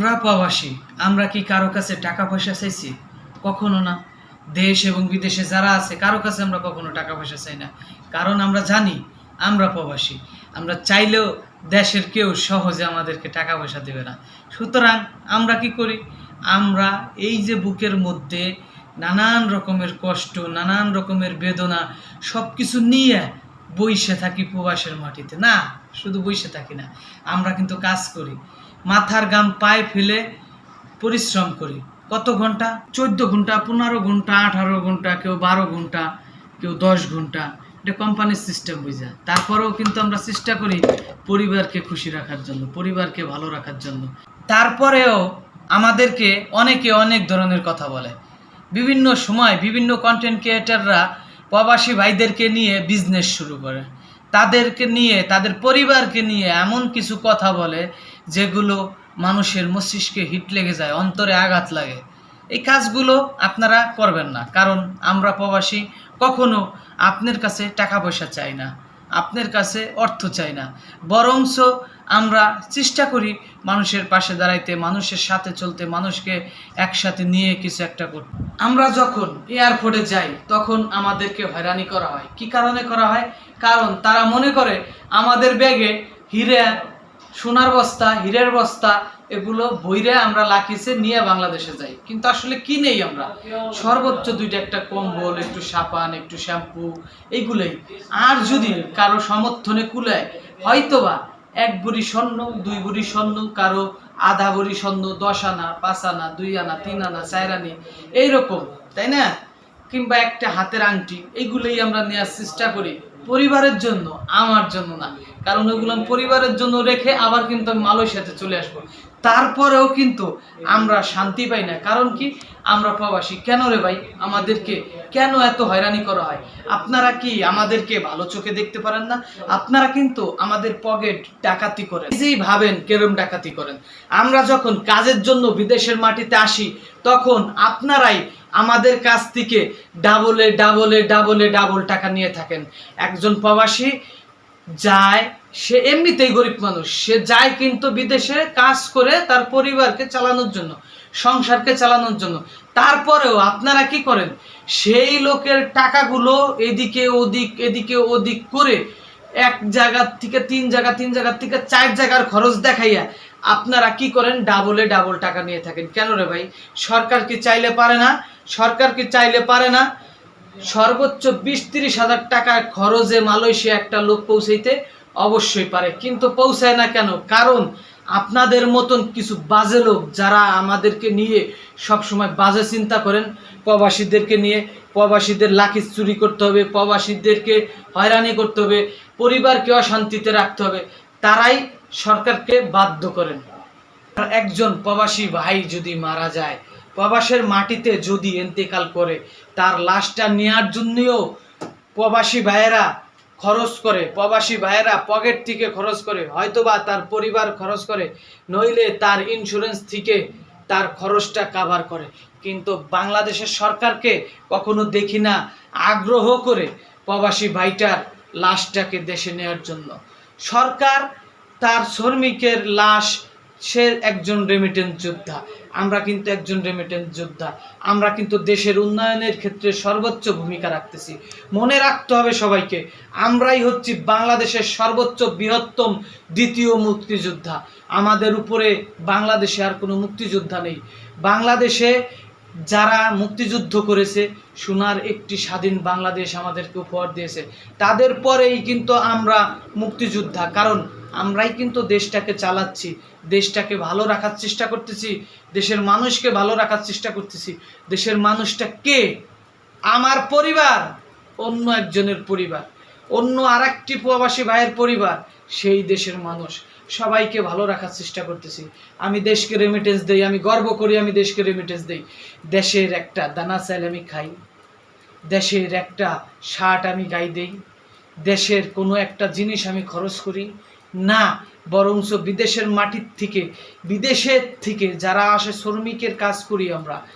আমরা প্রবাসী, আমরা কি কারও কাছে টাকা পয়সা চাইছি? কখনো না। দেশ এবং বিদেশে যারা আছে, কারও কাছে আমরা কখনো টাকা পয়সা চাই না। কারণ আমরা জানি, আমরা প্রবাসী। আমরা চাইলেও দেশের কেউ সহজে আমাদেরকে টাকা পয়সা দেবে না। সুতরাং আমরা কি করি? আমরা এই যে বুকের মধ্যে নানান রকমের কষ্ট, নানান রকমের বেদনা সব কিছু নিয়ে বইসে থাকি প্রবাসের মাটিতে। না, শুধু বইসে থাকি না। আমরা কিন্তু কাজ করি। মাথার গাম পায়ে ফেলে পরিশ্রম করি। কত ঘণ্টা? চোদ্দ ঘণ্টা, পনেরো ঘণ্টা, আঠারো ঘণ্টা, কেউ বারো ঘণ্টা, কেউ দশ ঘণ্টা। এটা কোম্পানির সিস্টেম বুঝা। তারপরেও কিন্তু আমরা চেষ্টা করি পরিবারকে খুশি রাখার জন্য, পরিবারকে ভালো রাখার জন্য। তারপরেও আমাদেরকে অনেকে অনেক ধরনের কথা বলে। বিভিন্ন সময় বিভিন্ন কন্টেন্ট ক্রিয়েটাররা প্রবাসী ভাইদেরকে নিয়ে বিজনেস শুরু করে। তাদেরকে নিয়ে, তাদের পরিবারকে নিয়ে এমন কিছু কথা বলে যেগুলো মানুষের মস্তিষ্কে হিট লেগে যায়, অন্তরে আঘাত লাগে। এই কাজগুলো আপনারা করবেন না, কারণ আমরা প্রবাসী, কখনো আপনার কাছে টাকা পয়সা চাই না, আপনার কাছে অর্থ চাই না। বরংস আমরা চেষ্টা করি মানুষের পাশে দাঁড়াইতে, মানুষের সাথে চলতে, মানুষকে একসাথে নিয়ে কিছু একটা করতে। আমরা যখন এয়ারপোর্টে যাই, তখন আমাদেরকে হয়রানি করা হয়। কি কারণে করা হয়? কারণ তারা মনে করে আমাদের ব্যাগে হিরে, সোনার বস্তা, হীরের বস্তা, এগুলো বইরে আমরা লাখিসে নিয়ে বাংলাদেশে যাই। কিন্তু আসলে কি নেই আমরা? সর্বোচ্চ দুইটা একটা কম্বল, একটু সাবান, একটু শ্যাম্পু এইগুলোই আর যদি কারও সমর্থনে কুলায়, হয়তোবা এক বুড়ি স্বর্ণ, দুই বুড়ি স্বর্ণ, কারও আধা বুড়ি স্বর্ণ, দশ আনা, পাঁচ আনা, দুই আনা, তিন আনা, চার আনি, এইরকম, তাই না? কিংবা একটা হাতের আংটি এইগুলোই আমরা নেওয়ার চেষ্টা করি। পরিবারের জন্য, আমার জন্য না। কারণ ওইগুলো আমি পরিবারের জন্য রেখে আবার কিন্তু আমি মালয়েশিয়াতে চলে আসব। তারপরেও কিন্তু আমরা শান্তি পাই না। কারণ কি? আমরা প্রবাসী। কেন রে ভাই? আমাদেরকে কেন এত হয়রানি করা হয়? আপনারা কি আমাদেরকে ভালো চোখে দেখতে পারেন না? আপনারা কিন্তু আমাদের পকেট ডাকাতি করেন। নিজেই ভাবেন কেরম ডাকাতি করেন। আমরা যখন কাজের জন্য বিদেশের মাটিতে আসি, তখন আপনারাই আমাদের কাছ থেকে ডাবলে ডাবলে ডাবলে, ডাবল টাকা নিয়ে থাকেন। একজন প্রবাসী যায়, সে এমনিতেই গরিব মানুষ। সে যায় কিন্তু বিদেশে কাজ করে তার পরিবারকে চালানোর জন্য, সংসারকে চালানোর জন্য। তারপরেও আপনারা কি করেন? সেই লোকের টাকাগুলো এদিকে, ওদিক এদিকে, ওদিক করে এক জায়গার থেকে তিন জায়গা, তিন জায়গার থেকে চার জায়গার খরচ দেখাইয়া আপনারা কি করেন? ডাবলে ডাবল টাকা নিয়ে থাকেন। কেন রে ভাই? সরকার কি চাইলে পারে না? সরকার কি চাইলে পারে না? সর্বোচ্চ বিশ তিরিশ হাজার টাকা খরচে মালয়েশিয়া একটা লোক পৌঁছাইতে অবশ্যই পারে। কিন্তু পৌঁছায় না কেন? কারণ আপনাদের মতন কিছু বাজে লোক যারা আমাদেরকে নিয়ে সব সময় বাজে চিন্তা করেন, প্রবাসীদেরকে নিয়ে, প্রবাসীদের লাখি চুরি করতে হবে, প্রবাসীদেরকে হয়রানি করতে হবে, পরিবারকে অশান্তিতে রাখতে হবে, তারাই সরকারকে বাধ্য করেন। একজন প্রবাসী ভাই যদি মারা যায়, প্রবাসের মাটিতে যদি এন্তেকাল করে, তার লাশটা নেওয়ার জন্যও প্রবাসী ভাইয়েরা খরচ করে, প্রবাসী ভাইয়েরা পকেট থেকে খরচ করে, হয়তোবা তার পরিবার খরচ করে, নইলে তার ইন্স্যুরেন্স থেকে তার খরচটা কাভার করে। কিন্তু বাংলাদেশের সরকারকে কখনো দেখি না আগ্রহ করে প্রবাসী ভাইটার লাশটাকে দেশে নেওয়ার জন্য। সরকার তার শ্রমিকের লাশ, সে একজন রেমিটেন্স যোদ্ধা। আমরা কিন্তু একজন রেমিটেন্স যোদ্ধা। আমরা কিন্তু দেশের উন্নয়নের ক্ষেত্রে সর্বোচ্চ ভূমিকা রাখতেছি। মনে রাখতে হবে সবাইকে, আমরাই হচ্ছি বাংলাদেশের সর্বোচ্চ বৃহত্তম দ্বিতীয় মুক্তিযোদ্ধা। আমাদের উপরে বাংলাদেশে আর কোনো মুক্তিযোদ্ধা নেই। বাংলাদেশে যারা মুক্তিযুদ্ধ করেছে, সোনার একটি স্বাধীন বাংলাদেশ আমাদেরকে উপহার দিয়েছে। তাদের পরেই কিন্তু আমরা মুক্তিযোদ্ধা। কারণ আমরাই কিন্তু দেশটাকে চালাচ্ছি, দেশটাকে ভালো রাখার চেষ্টা করতেছি, দেশের মানুষকে ভালো রাখার চেষ্টা করতেছি। দেশের মানুষটা কে? আমার পরিবার, অন্য একজনের পরিবার, অন্য আর একটি প্রবাসী ভাইয়ের পরিবার, সেই দেশের মানুষ। সবাইকে ভালো রাখার চেষ্টা করতেছি। আমি দেশকে রেমিটেন্স দেই, আমি গর্ব করি আমি দেশকে রেমিটেন্স দেই। দেশের একটা দানা চাল আমি খাই, দেশের একটা শার্ট আমি গাই দেই, দেশের কোনো একটা জিনিস আমি খরচ করি না, বরঞ্চ বিদেশের মাটির থেকে, বিদেশের থেকে যারা আসে শ্রমিকের কাজ করি আমরা,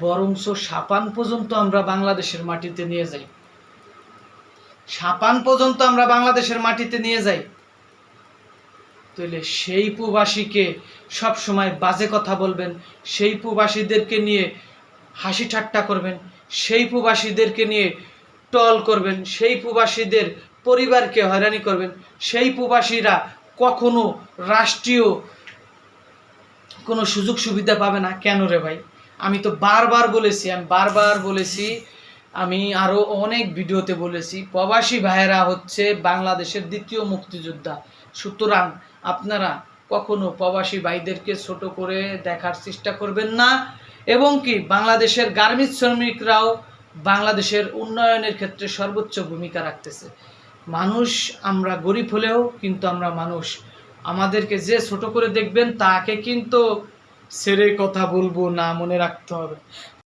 বরঞ্চ সাপান পর্যন্ত আমরা বাংলাদেশের মাটিতে নিয়ে যাই। সাপান পর্যন্ত আমরা বাংলাদেশের মাটিতে নিয়ে যাই। তাহলে সেই প্রবাসীকে সবসময় বাজে কথা বলবেন, সেই প্রবাসীদেরকে নিয়ে হাসি ঠাট্টা করবেন, সেই প্রবাসীদেরকে নিয়ে টল করবেন, সেই প্রবাসীদের পরিবারকে হয়রানি করবেন। সেই প্রবাসীরা কখনো রাষ্ট্রীয় কোনো সুযোগ সুবিধা পাবে না। কেন রে ভাই? আমি তো বারবার বলেছি, আমি বারবার বলেছি, আমি আরও অনেক ভিডিওতে বলেছি, প্রবাসী ভাইয়েরা হচ্ছে বাংলাদেশের দ্বিতীয় মুক্তিযোদ্ধা। সুতরাং আপনারা কখনো প্রবাসী ভাইদেরকে ছোট করে দেখার চেষ্টা করবেন না। এবং কি, বাংলাদেশের গার্মেন্টস শ্রমিকরাও বাংলাদেশের উন্নয়নের ক্ষেত্রে সর্বোচ্চ ভূমিকা রাখতেছে। মানুষ আমরা গরিব হলেও কিন্তু আমরা মানুষ। আমাদেরকে যে ছোট করে দেখবেন তাকে কিন্তু ছেড়ে কথা বলব না মনে রাখতে হবে।